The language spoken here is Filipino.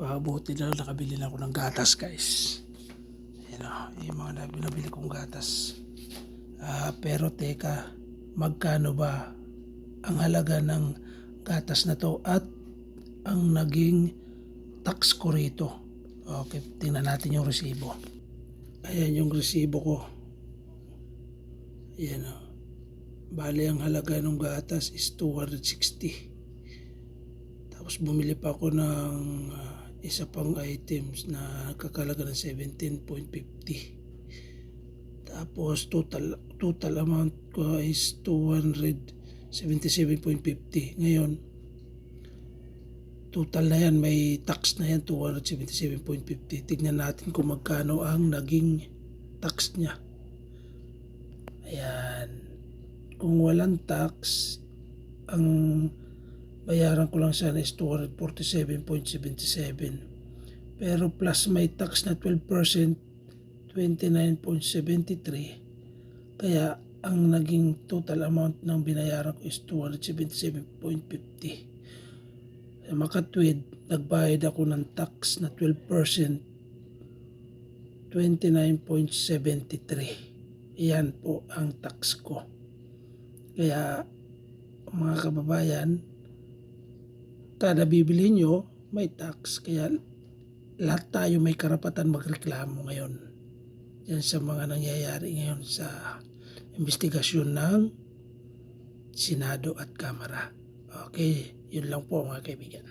Ah, buti na lang nakabili na ako ng gatas guys. Ayan o, yung mga nabili kong gatas. Ah, pero teka, magkano ba ang halaga ng gatas na to at ang naging tax ko rito? Okay, tingnan natin yung resibo. Ayan yung resibo ko. Ayan o. Bali, ang halaga ng gatas is 260. Tapos bumili pa ako ng ah, isa pang items na kakalaga ng 17.50. Tapos total total amount ko is 277.50. Ngayon, total na yan, may tax na yan, 277.50. Tignan natin kung magkano ang naging tax niya. Ayan. Kung walang tax, ang bayaran ko lang sana is 247.77. Pero plus may tax na 12%, 29.73. Kaya ang naging total amount ng binayaran ko is 277.50. Sa makatwid, nagbayad ako ng tax na 12%, 29.73. Iyan po ang tax ko. Kaya mga kababayan, kada bibili nyo, may tax. Kaya lahat tayo may karapatan magreklamo ngayon. Yan sa mga nangyayari ngayon sa investigasyon ng Senado at Kamara. Okay, yun lang po mga kaibigan.